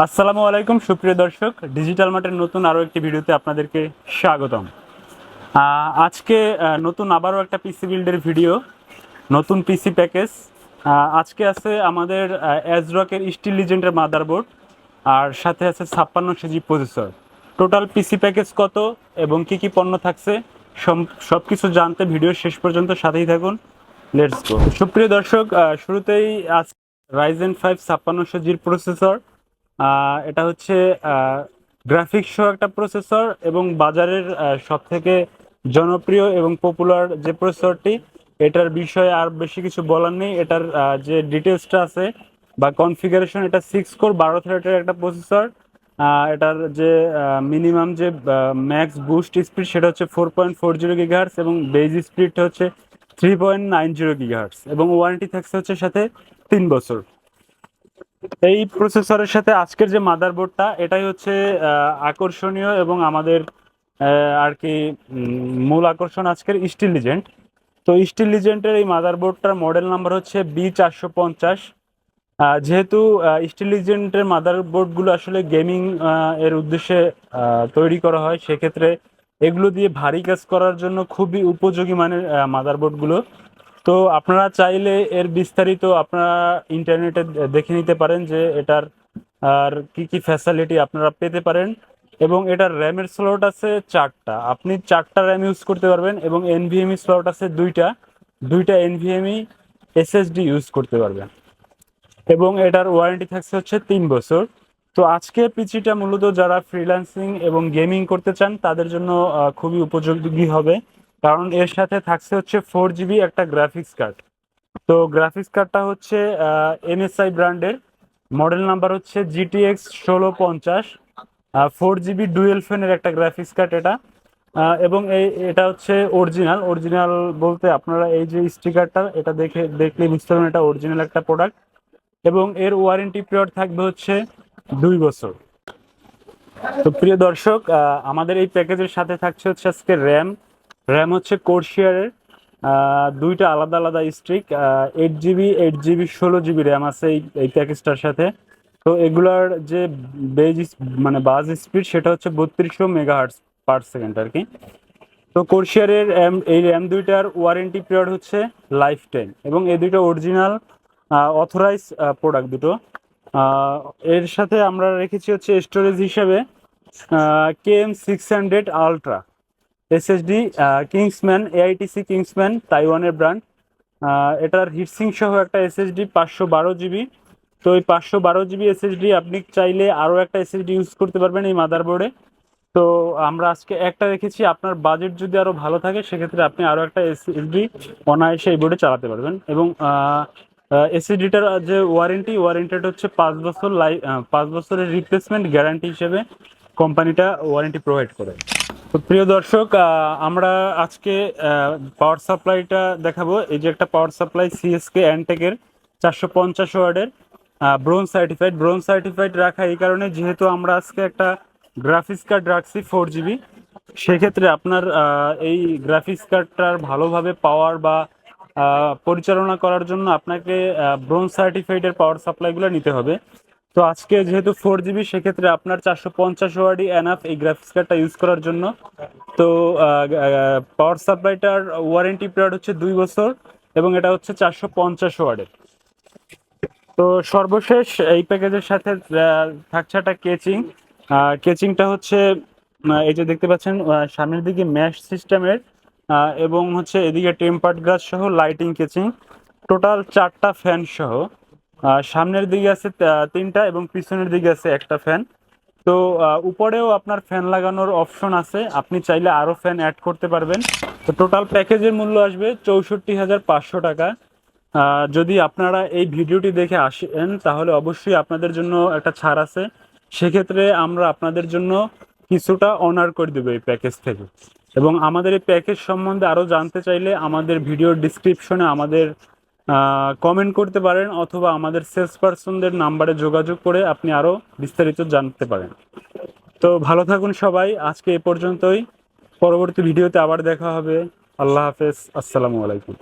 আসসালামু আলাইকুম, সুপ্রিয় দর্শক। ডিজিটাল মার্টের নতুন আরও একটি ভিডিওতে আপনাদেরকে স্বাগতম। আজকে নতুন আবারও একটা পিসি বিল্ডের ভিডিও, নতুন পিসি প্যাকেজ আজকে আছে আমাদের অ্যাজরকের স্টিল লিজেন্ডের মাদারবোর্ড আর সাথে আছে ছাপ্পান্ন KG processor total PC package কত এবং কি কি পণ্য থাকছে সব কিছু জানতে ভিডিও শেষ পর্যন্ত সাথেই থাকুন। লেটস গো সুপ্রিয় দর্শক শুরুতেই আজ রাইজেন ফাইভ ছাপ্পান্নশো জির প্রসেসর এটা হচ্ছে গ্রাফিক্স সহ একটা প্রসেসর এবং বাজারের সব থেকে জনপ্রিয় এবং পপুলার যে প্রসেসরটি এটার বিষয়ে আর বেশি কিছু বলার নেই। এটার যে ডিটেলসটা আছে বা কনফিগারেশন এটা সিক্স কোর বারো থ্রেডের একটা প্রসেসর এটার যে মিনিমাম যে ম্যাক্স বুস্ট স্পিড সেটা হচ্ছে four point four zero gigahertz এবং বেজ স্পিডটা হচ্ছে three point nine zero gigahertz এবং ওয়ারেন্টি থাকছে হচ্ছে সাথে তিন বছর। এই প্রসেসরের সাথে আজকের যে মাদারবোর্ডটা এটাই হচ্ছে আকর্ষণীয় এবং আমাদের আর কি মূল আকর্ষণ আজকের স্টিল লিজেন্ড তো স্টিল লিজেন্টের এই মাদারবোর্ডটার মডেল নাম্বার হচ্ছে বি চারশো পঞ্চাশ। যেহেতু স্টিল লিজেন্ডের মাদারবোর্ডগুলো আসলে গেমিং এর উদ্দেশ্যে তৈরি করা হয়, সেক্ষেত্রে এগুলো দিয়ে ভারী কাজ করার জন্য খুবই উপযোগী মানের মাদারবোর্ডগুলো তো আপনারা চাইলে এর বিস্তারিত আপনারা ইন্টারনেটে দেখে নিতে পারেন যে এটার, আর কি কি ফ্যাসিলিটি আপনারা পেতে পারেন। এবং এটার র্যামের স্লট আছে চারটা। আপনি চারটা র্যাম ইউজ করতে পারবেন এবং এনভিএমই স্লট আছে দুইটা। দুইটা এনভিএমই এসএসডি ইউজ করতে পারবেন। এবং এটার ওয়ারেন্টি থাকছে হচ্ছে তিন বছর। তো আজকের পিচিটা মূলত যারা ফ্রিল্যান্সিং এবং গেমিং করতে চান, তাদের জন্য খুবই উপযোগী হবে। কারণ এর সাথে থাকছে হচ্ছে ফোর জিবি একটা গ্রাফিক্স কার্ড তো গ্রাফিক্স কার্ডটা হচ্ছে এমএসআই ব্র্যান্ডের মডেল নাম্বার হচ্ছে জিটিএক্স ষোলো পঞ্চাশ। ফোর জিবি ডুয়েল ফ্যানের একটা গ্রাফিক্স কার্ড এটা। এবং এই, এটা হচ্ছে অরিজিনাল অরিজিনাল বলতে আপনারা এই যে স্টিকারটা এটা দেখে, দেখলে বুঝতে পারবেন এটা অরিজিনাল একটা প্রোডাক্ট এবং এর ওয়ারেন্টি পিরিয়ড থাকবে হচ্ছে দুই বছর। তো প্রিয় দর্শক আমাদের এই প্যাকেজের সাথে থাকছে হচ্ছে আজকে র্যাম র্যাম হচ্ছে কোর্শিয়ারের দুইটা আলাদা আলাদা stick eight GB eight GB ষোলো জিবি র্যাম আছে এই প্যাকেজটার সাথে। তো এগুলার যে বেজ মানে বাজ স্পিড সেটা হচ্ছে বত্রিশশো মেগাহার্টস পার সেকেন্ড আর কি। তো কোর্শিয়ারের র্যাম এই র্যাম দুইটার ওয়ারেন্টি পিরিয়ড হচ্ছে লাইফ টাইম এবং এই দুটো অরিজিনাল অথরাইজ প্রোডাক্ট দুটো। এর সাথে আমরা রেখেছি হচ্ছে স্টোরেজ হিসাবে K M six hundred ultra SSD Kingsman AITC Kingsman তাইওয়ানের ব্র্যান্ড এটার হিটসিং সহ একটা এসএসডি পাঁচশো বারো জিবি তো এই পাঁচশো বারো জিবি এসএসডি আপনি চাইলে আরও একটা এসএসডি ইউজ করতে পারবেন এই মাদারবোর্ডে তো আমরা আজকে একটা রেখেছি আপনার বাজেট যদি আরও ভালো থাকে, সেক্ষেত্রে আপনি আরও একটা এসএসডি অনায়াসে এই বোর্ডে চালাতে পারবেন। এবং এসএসডিটার যে ওয়ারেন্টি ওয়ারেন্টিটা হচ্ছে পাঁচ বছর লাই পাঁচ বছরের রিপ্লেসমেন্ট গ্যারান্টি হিসেবে কোম্পানিটা ওয়ারেন্টি প্রোভাইড করে। তো প্রিয় দর্শক আমরা আজকে পাওয়ার সাপ্লাইটা দেখাবো। এই যে একটা পাওয়ার সাপ্লাই সিএসকে অ্যান্টেকের চারশো পঞ্চাশ ওয়ার্ডের ব্রোন সার্টিফাইড ব্রোন সার্টিফাইড রাখা এই কারণে যেহেতু আমরা আজকে একটা গ্রাফিক্স কার্ড রাখছি ফোর জিবি সেক্ষেত্রে আপনার এই গ্রাফিক্স কার্ডটার ভালোভাবে পাওয়ার বা পরিচালনা করার জন্য আপনাকে ব্রোন সার্টিফাইডের পাওয়ার সাপ্লাইগুলো নিতে হবে। তো আজকে যেহেতু ফোর জিবি সেক্ষেত্রে আপনার চারশো পঞ্চাশ ওয়ার্ডই এনাফ এই গ্রাফিক্স কার্ডটা ইউজ করার জন্য। তো পাওয়ার সাপ্লাইটার ওয়ারেন্টি পিরিয়ড হচ্ছে দুই বছর এবং এটা হচ্ছে চারশো পঞ্চাশ ওয়ার্ডের তো সর্বশেষ এই প্যাকেজের সাথে থাকছে একটা কেচিং কেচিংটা হচ্ছে এই যে দেখতে পাচ্ছেন সামনের দিকে ম্যাশ সিস্টেমের এবং হচ্ছে এদিকে টেম্পার্ড গ্লাস সহ লাইটিং কেচিং টোটাল চারটা ফ্যান সহ। সামনের দিকে আছে তিনটা এবং পিছনের দিকে আছে একটা ফ্যান তো উপরেও আপনার ফ্যান লাগানোর অপশন আছে। আপনি চাইলে আরও ফ্যান অ্যাড করতে পারবেন। তো টোটাল প্যাকেজের মূল্য আসবে চৌষট্টি হাজার পাঁচশো টাকা। যদি আপনারা এই ভিডিওটি দেখে আসেন, তাহলে অবশ্যই আপনাদের জন্য একটা ছাড় আছে। সেক্ষেত্রে আমরা আপনাদের জন্য কিছুটা অনার করে দেবো এই প্যাকেজ থেকে। এবং আমাদের এই প্যাকেজ সম্বন্ধে আরও জানতে চাইলে আমাদের ভিডিওর ডিসক্রিপশনে আমাদের কমেন্ট করতে পারেন অথবা আমাদের সেলস পার্সনদের নাম্বারে যোগাযোগ করে আপনি আরও বিস্তারিত জানতে পারেন। তো ভালো থাকুন সবাই, আজকে এ পর্যন্তই। পরবর্তী ভিডিওতে আবার দেখা হবে। আল্লাহ হাফেজ। আসসালামু আলাইকুম।